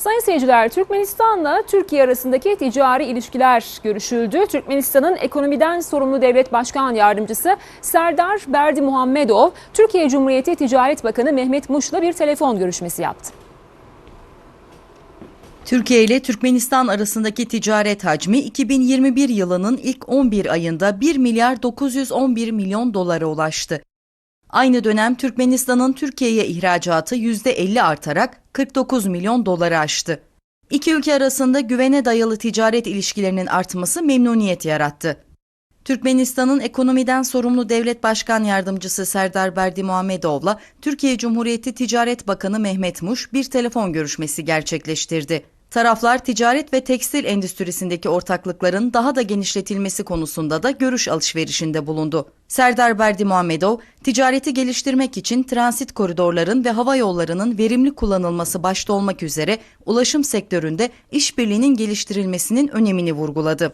Sayın seyirciler, Türkmenistan'la Türkiye arasındaki ticari ilişkiler görüşüldü. Türkmenistan'ın ekonomiden sorumlu devlet başkan yardımcısı Serdar Berdi Muhammedov, Türkiye Cumhuriyeti Ticaret Bakanı Mehmet Muş'la bir telefon görüşmesi yaptı. Türkiye ile Türkmenistan arasındaki ticaret hacmi 2021 yılının ilk 11 ayında 1 milyar 911 milyon dolara ulaştı. Aynı dönem Türkmenistan'ın Türkiye'ye ihracatı %50 artarak 49 milyon doları aştı. İki ülke arasında güvene dayalı ticaret ilişkilerinin artması memnuniyet yarattı. Türkmenistan'ın ekonomiden sorumlu devlet başkan yardımcısı Serdar Berdi Muhammedov'la Türkiye Cumhuriyeti Ticaret Bakanı Mehmet Muş bir telefon görüşmesi gerçekleştirdi. Taraflar ticaret ve tekstil endüstrisindeki ortaklıkların daha da genişletilmesi konusunda da görüş alışverişinde bulundu. Serdar Berdi Muhammedov, ticareti geliştirmek için transit koridorların ve hava yollarının verimli kullanılması başta olmak üzere ulaşım sektöründe işbirliğinin geliştirilmesinin önemini vurguladı.